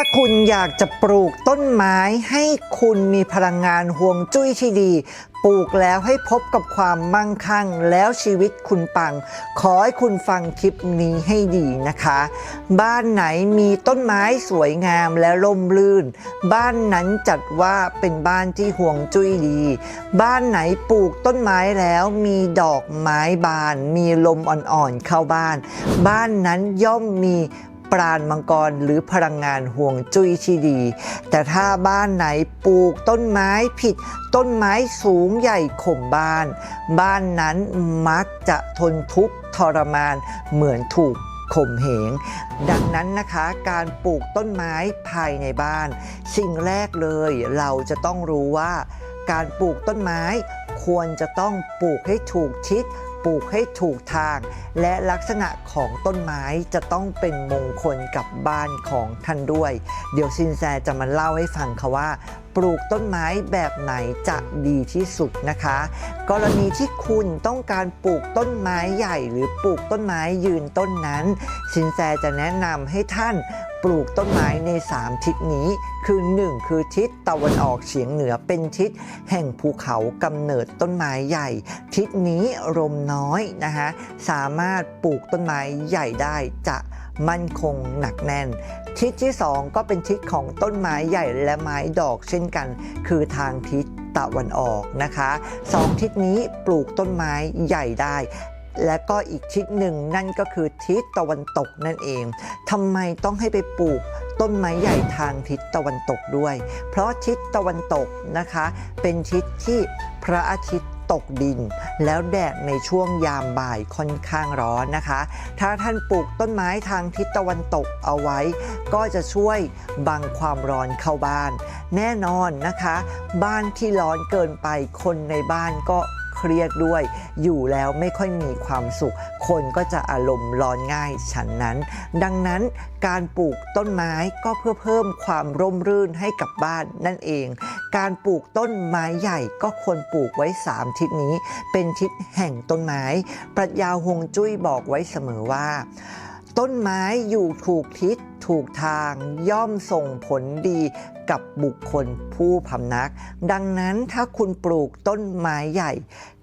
าคุณอยากจะปลูกต้นไม้ให้คุณมีพลังงานห่วงจุ้ยที่ดี ปลูกแล้วให้พบกับความมั่งคั่ง แล้วชีวิตคุณปัง ขอให้คุณฟังคลิปนี้ให้ดีนะคะ บ้านไหนมีต้นไม้สวยงามและร่มรื่น บ้านนั้นจัดว่าเป็นบ้านที่ห่วงจุ้ยดี บ้านไหนปลูกต้นไม้แล้วมีดอกไม้บาน มีลมอ่อนๆเข้าบ้าน บ้านนั้นย่อมมี ปราณมังกรหรือพลังงานห่วงจุ้ยที่ดี แต่ถ้าบ้านไหนปลูกต้นไม้ผิด ต้นไม้สูงใหญ่ข่มบ้าน บ้านนั้นมักจะทนทุกข์ทรมานเหมือนถูกข่มเหง ดังนั้นนะคะการปลูกต้นไม้ภายในบ้าน สิ่งแรกเลยเราจะต้องรู้ว่า การปลูกต้นไม้ควรจะต้องปลูกให้ถูกทิศ ปลูกให้ถูกทาง และลักษณะของต้นไม้จะต้องเป็นมงคลกับบ้านของท่านด้วย เดี๋ยวซินแซจะมาเล่าให้ฟังค่ะว่า ปลูกต้นไม้แบบไหนจะดีที่สุดนะคะ กรณีที่คุณต้องการปลูกต้นไม้ใหญ่ หรือปลูกต้นไม้ยืนต้นนั้นสินแซจะแนะนำให้ท่าน ปลูกต้นไม้ใน 3 ทิศนี้ คือ 1 คือทิศตะวันออกเฉียงเหนือเป็นทิศแห่งภูเขากำเนิดต้นไม้ใหญ่ ทิศนี้ลมน้อยนะคะสามารถปลูกต้นไม้ใหญ่ได้จะมั่นคงหนักแน่น ทิศที่ 2 ก็เป็นทิศของต้นไม้ใหญ่และไม้ดอกเช่นกัน คือทางทิศตะวันออกนะคะสองทิศนี้ปลูกต้นไม้ใหญ่ได้ และก็อีกทิศหนึ่งนั่นก็คือทิศตะวันตกนั่นเองทำไมต้องให้ไปปลูกต้นไม้ใหญ่ทางทิศตะวันตกด้วย เพราะทิศตะวันตกนะคะ เป็นทิศที่พระอาทิตย์ตกดิน แล้วแดดในช่วงยามบ่ายค่อนข้างร้อนนะคะ ถ้าท่านปลูกต้นไม้ทางทิศตะวันตกเอาไว้ ก็จะช่วยบังความร้อนเข้าบ้าน แน่นอนนะคะ บ้านที่ร้อนเกินไปคนในบ้านก็ เครียดด้วย อยู่แล้วไม่ค่อยมีความสุข คนก็จะอารมณ์ร้อนง่ายฉันนั้น ดังนั้นการปลูกต้นไม้ก็เพื่อเพิ่มความร่มรื่นให้กับบ้านนั่นเอง การปลูกต้นไม้ใหญ่ก็ควรปลูกไว้ 3 ทิศนี้ เป็นทิศแห่งต้นไม้ ปรัชญาฮวงจุ้ยบอกไว้เสมอว่า ต้นไม้อยู่ถูกทิศถูกทางย่อมส่งผลดีกับบุคคลผู้พำนัก ดังนั้นถ้าคุณปลูกต้นไม้ใหญ่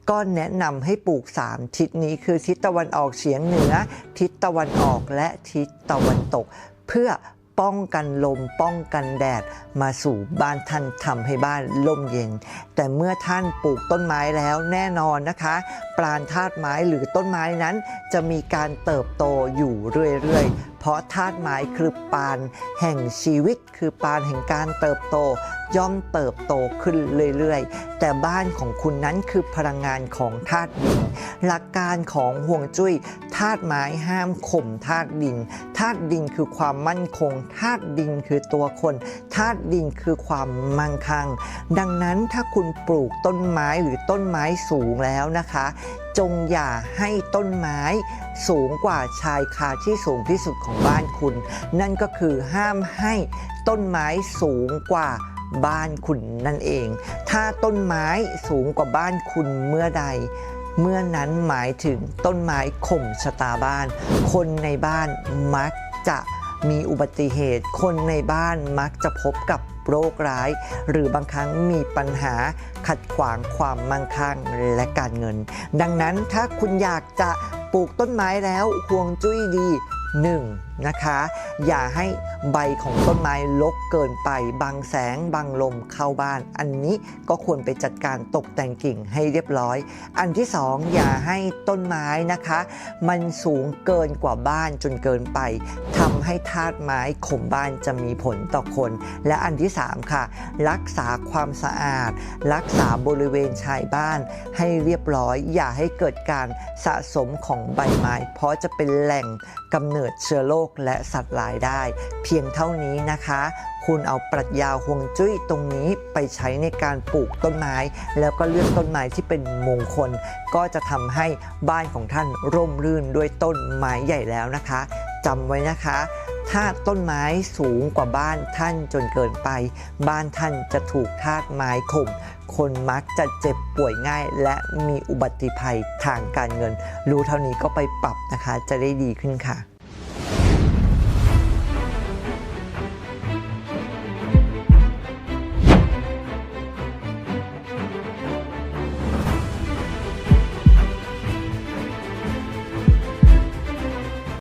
ก็แนะนำให้ปลูก 3 ทิศนี้คือทิศตะวันออกเฉียงเหนือ ทิศตะวันออกและทิศตะวันตก เพื่อ ป้องกันลมป้องกันแดดมาสู่บ้านท่านทำให้บ้านร่มเย็น แต่เมื่อท่านปลูกต้นไม้แล้วแน่นอนนะคะ ปราณธาตุไม้หรือต้นไม้นั้น จะมีการเติบโตอยู่เรื่อยๆเพราะธาตุไม้คือปานแห่งชีวิตคือปานแห่งการเติบโต ย่อมเติบโตขึ้นเรื่อยๆ แต่บ้านของคุณนั้นคือพลังงานของธาตุดิน หลักการของห่วงจุ้ยธาตุไม้ห้ามข่มธาตุดินธาตุดินคือความมั่นคงธาตุดินคือตัวคนธาตุดินคือความมั่งคั่ง ดังนั้นถ้าคุณปลูกต้นไม้หรือต้นไม้สูงแล้วนะคะ จงอย่าให้ต้นไม้สูงกว่าชายคาที่สูงที่สุดของบ้านคุณ นั่นก็คือห้ามให้ต้นไม้สูงกว่าบ้านคุณนั่นเอง ถ้าต้นไม้สูงกว่าบ้านคุณเมื่อใด เมื่อนั้นหมายถึงต้นไม้ข่มชะตาบ้าน คนในบ้านมักจะ มีอุบัติเหตุ คนในบ้านมักจะพบกับโรคร้าย หรือบางครั้งมีปัญหาขัดขวางความมั่งคั่งและการเงิน ดังนั้นถ้าคุณอยากจะปลูกต้นไม้แล้วห่วงจุ้ยดี 1. นะคะ อย่าให้ใบของต้นไม้ลกเกินไป บังแสง บังลมเข้าบ้าน อันนี้ก็ควรไปจัดการตกแต่งกิ่งให้เรียบร้อย อันที่2ออย่าให้ต้นไม้นะคะ มันสูงเกินกว่าบ้านจนเกินไปทำให้ธาตุไม้ข่มบ้านจะมีผลต่อคน และอันที่ 3 ค่ะ รักษาความสะอาด รักษาบริเวณชายบ้านให้เรียบร้อย อย่าให้เกิดการสะสมของใบไม้ เพราะจะเป็นแหล่งกำเนิดเชื้อโรคและสัตว์หลายได้ เพียงเท่านี้นะคะ คุณเอาปรัชญาฮวงจุ้ยตรงนี้ไปใช้ในการปลูกต้นไม้ แล้วก็เลือกต้นไม้ที่เป็นมงคล ก็จะทำให้บ้านของท่านร่มรื่นด้วยต้นไม้ใหญ่แล้วนะคะจำไว้นะคะถ้าต้นไม้สูงกว่าบ้านท่านจนเกินไป บ้านท่านจะถูกธาตุไม้ข่มคนมักจะเจ็บป่วยง่าย และมีอุบัติภัยทางการเงิน รู้เท่านี้ก็ไปปรับนะคะ จะได้ดีขึ้นค่ะ